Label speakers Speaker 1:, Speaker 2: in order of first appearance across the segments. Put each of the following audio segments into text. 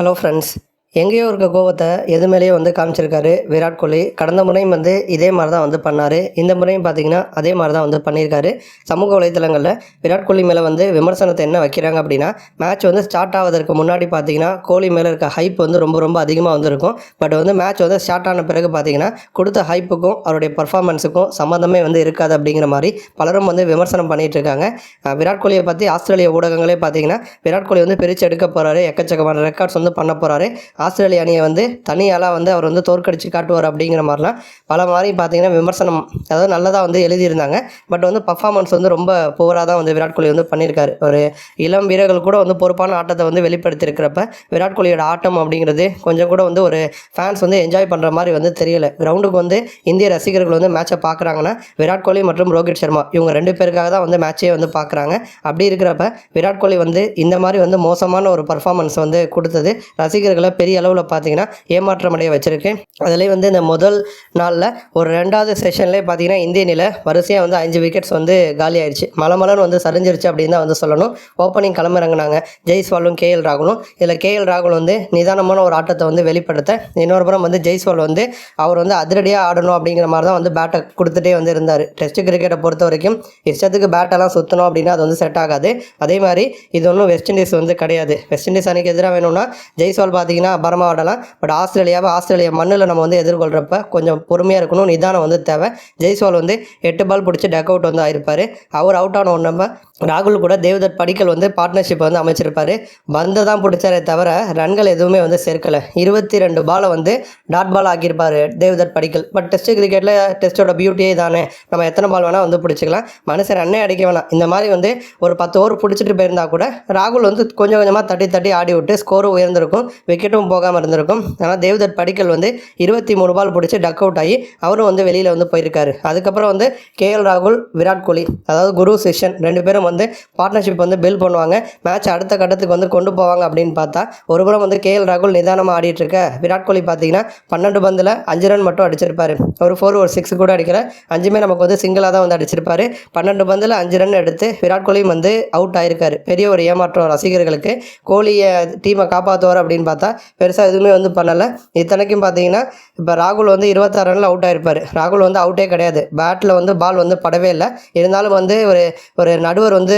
Speaker 1: Hello friends எங்கேயோ இருக்க கோவத்தை எது மேலேயோ வந்து காமிச்சிருக்காரு. விராட் கோலி கடந்த முறையும் வந்து இதே மாதிரி தான் வந்து பண்ணார். இந்த முறையும் பார்த்தீங்கன்னா அதே மாதிரி தான் வந்து பண்ணியிருக்காரு. சமூக வலைத்தளங்களில் விராட் கோலி மேலே வந்து விமர்சனத்தை என்ன வைக்கிறாங்க அப்படின்னா மேட்ச் வந்து ஸ்டார்ட் ஆவதற்கு முன்னாடி பார்த்தீங்கன்னா கோலி மேலே இருக்க ஹைப் வந்து ரொம்ப ரொம்ப அதிகமாக வந்திருக்கும். பட் வந்து மேட்ச் வந்து ஸ்டார்ட் ஆன பிறகு பார்த்தீங்கன்னா கொடுத்த ஹைப்புக்கும் அவருடைய பர்ஃபார்மன்ஸுக்கும் சம்மந்தமே வந்து இருக்காது அப்படிங்கிற மாதிரி பலரும் வந்து விமர்சனம் பண்ணிகிட்ருக்காங்க இருக்காங்க. விராட் கோலியை பற்றி ஆஸ்திரேலிய ஊடகங்களே பார்த்தீங்கன்னா விராட் கோலி வந்து பிரித்து எடுக்க போகிறாரு எக்கச்சக்கமான ரெக்கார்ட்ஸ் வந்து பண்ண போகிறாரு ஆஸ்திரேலிய அணியை வந்து தனியாளாக வந்து அவர் வந்து தோற்கடிச்சு காட்டுவார் அப்படிங்கிற மாதிரிலாம் பல மாதிரி பார்த்தீங்கன்னா விமர்சனம் அதாவது நல்லதாக வந்து எழுதியிருந்தாங்க. பட் வந்து பர்ஃபார்மன்ஸ் வந்து ரொம்ப புவராக தான் வந்து விராட் கோலி வந்து பண்ணியிருக்காரு. ஒரு இளம் வீரர்கள் கூட வந்து பொறுப்பான ஆட்டத்தை வந்து வெளிப்படுத்தியிருக்கிறப்ப விராட் கோலியோட ஆட்டம் அப்படிங்கிறது கொஞ்சம் கூட வந்து ஒரு ஃபேன்ஸ் வந்து என்ஜாய் பண்ணுற மாதிரி வந்து தெரியல. கிரவுண்டுக்கு வந்து இந்திய ரசிகர்கள் வந்து மேட்சை பார்க்குறாங்கன்னா விராட் கோலி மற்றும் ரோஹித் சர்மா இவங்க ரெண்டு பேருக்காக தான் வந்து மேட்சே வந்து பார்க்குறாங்க. அப்படி இருக்கிறப்ப விராட் கோலி வந்து இந்த மாதிரி வந்து மோசமான ஒரு பர்ஃபார்மன்ஸ் வந்து கொடுத்தது ரசிகர்களை பெரிய அளவில் பார்த்தீங்கன்னா ஏமாற்றம் அடைய வச்சிருக்கு அதுலேயும் வந்து இந்த முதல் நாளில் ஒரு ரெண்டாவது செஷன்லேயே பார்த்தீங்கன்னா இந்திய நிலை வரிசையாக வந்து அஞ்சு விக்கெட்ஸ் வந்து காலி ஆயிடுச்சு மலமலன்னு வந்து சரிஞ்சிருச்சு அப்படின்னு தான் வந்து சொல்லணும். ஓப்பனிங் களமிறங்கினாங்க ஜெய்ஸ்வாலும் கேஎல் ராகுலும். இதில் கேஎல் ராகுல் வந்து நிதானமான ஒரு ஆட்டத்தை வந்து வெளிப்படுத்த இன்னொரு புறம் வந்து ஜெய்ஸ்வால் வந்து அவர் வந்து அதிரடியாக ஆடணும் அப்படிங்கிற மாதிரி தான் வந்து பேட்டை கொடுத்துட்டே வந்து இருந்தார். டெஸ்ட் கிரிக்கெட்டை பொறுத்த வரைக்கும் இஷ்டத்துக்கு பேட்டெல்லாம் சுற்றணும் அப்படின்னா அது வந்து செட் ஆகாது. அதே மாதிரி இது ஒன்றும் வெஸ்ட் இண்டீஸ் வந்து கிடையாது. வெஸ்ட் இண்டீஸ் அணிக்கு எதிராக வேணும்னா ஜெய்ஸ்வால் பார்த்தீங்கன்னா அபரமாக ஆடலாம் பட் ஆஸ்திரேலியாவை ஆஸ்திரேலியா மண்ணில் நம்ம வந்து எதிர்கொள்கிறப்ப கொஞ்சம் பொறுமையாக இருக்கணும். நிதானம் வந்து தேவை. ஜெய்ஸ்வால் வந்து எட்டு பால் பிடிச்சி டக் அவுட் வந்து ஆயிருப்பார். அவர் அவுட் ஆன உடனே ராகுல் கூட தேவதத் படிக்கல் வந்து பார்ட்னர்ஷிப் வந்து அமைச்சிருப்பாரு. பந்தை தான் பிடிச்சாரே தவிர ரன்கள் எதுவுமே வந்து சேர்க்கலை. இருபத்தி ரெண்டு பாலை வந்து டாட் பால் ஆக்கியிருப்பார் தேவதத் படிக்கல். பட் டெஸ்ட் கிரிக்கெட்டில் டெஸ்ட்டோட பியூட்டியே தானே நம்ம எத்தனை பால் வேணால் வந்து பிடிச்சிக்கலாம். மனுஷன் ரன்னே அடிக்க வேணாம். இந்த மாதிரி வந்து ஒரு பத்து ஓவர் பிடிச்சிட்டு போயிருந்தா கூட ராகுல் வந்து கொஞ்சம் கொஞ்சமாக தட்டி தட்டி ஆடி விட்டு ஸ்கோரும் உயர்ந்திருக்கும். விக்கெட்டும் போகாமல் இருந்திருக்கும் ஆனால் தேவ்தட் படிக்கல் வந்து இருபத்தி மூணு பால் பிடிச்சி டக் அவுட் ஆகி அவரும் வந்து வெளியில் வந்து போயிருக்காரு. அதுக்கப்புறம் வந்து கேஎல் ராகுல் விராட் கோலி அதாவது குரு சிஷன் ரெண்டு பேரும் வந்து பார்ட்னர்ஷிப் வந்து பில் பண்ணுவாங்க. மேட்ச் அடுத்த கட்டத்துக்கு வந்து கொண்டு போவாங்க அப்படின்னு பார்த்தா ஒரு புறம் வந்து கேஎல் ராகுல் நிதானமாக ஆடிட்டு இருக்க விராட் கோலி பார்த்தீங்கன்னா பன்னெண்டு பந்தில் அஞ்சு ரன் மட்டும் அடிச்சிருப்பாரு. ஒரு ஃபோர் ஒரு சிக்ஸ் கூட அடிக்கல. அஞ்சுமே நமக்கு வந்து சிங்கிளாக தான் வந்து அடிச்சிருப்பாரு. பன்னெண்டு பந்தில் அஞ்சு ரன் எடுத்து விராட் கோலியும் வந்து அவுட் ஆயிருக்காரு. பெரிய ஒரு ஏமாற்றம் ரசிகர்களுக்கு. கோலியை டீமை காப்பாற்றுவார் அப்படின்னு பார்த்தா பெருசாக எதுவுமே வந்து பண்ணலை. இத்தனைக்கும் பார்த்தீங்கன்னா இப்போ ராகுல் வந்து இருபத்தாறு ரனில் அவுட் ஆயிருப்பார். ராகுல் வந்து அவுட்டே கிடையாது. பேட்டில் வந்து பால் வந்து படவே இல்லை. இருந்தாலும் வந்து ஒரு ஒரு நடுவர் வந்து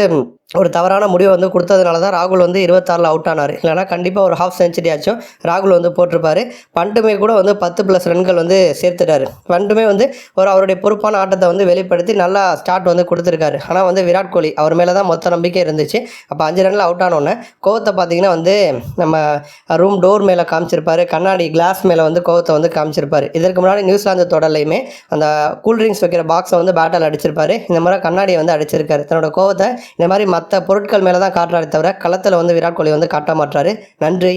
Speaker 1: ஒரு தவறான முடிவை வந்து கொடுத்ததுனால தான் ராகுல் வந்து இருபத்தாறில் அவுட் ஆனார். இல்லைனா கண்டிப்பாக ஒரு ஹாஃப் செஞ்சுரி ஆச்சும் ராகுல் வந்து போட்டிருப்பாரு. பண்டுமே கூட வந்து பத்து ப்ளஸ் ரன்கள் வந்து சேர்த்துட்டாரு. பண்டுமே வந்து ஒரு அவருடைய பொறுப்பான ஆட்டத்தை வந்து வெளிப்படுத்தி நல்லா ஸ்டார்ட் வந்து கொடுத்துருக்காரு. ஆனால் வந்து விராட் கோலி அவர் மேலே தான் மொத்த நம்பிக்கை இருந்துச்சு. அப்போ அஞ்சு ரனில் அவுட் ஆனோடனே கோவத்தை பார்த்தீங்கன்னா வந்து நம்ம ரூம் டோர் மேலே காமிச்சிருப்பாரு. கண்ணாடி கிளாஸ் மேலே வந்து கோவத்தை வந்து காமிச்சிருப்பாரு. இதற்கு முன்னாடி நியூசிலாந்து தொடர்லையுமே அந்த கூல்ட்ரிங்க்ஸ் வைக்கிற பாக்ஸை வந்து பேட்டால் அடிச்சிருப்பாரு. இந்த மாதிரி கண்ணாடியை வந்து அடிச்சிருக்காரு. தன்னோட கோவத்தை இந்த மாதிரி மற்ற பொருட்கள் மேலே தான் காட்டுறாரு தவிர களத்தில் வந்து விராட் கோலி வந்து காட்ட மாட்டாரு நன்றி.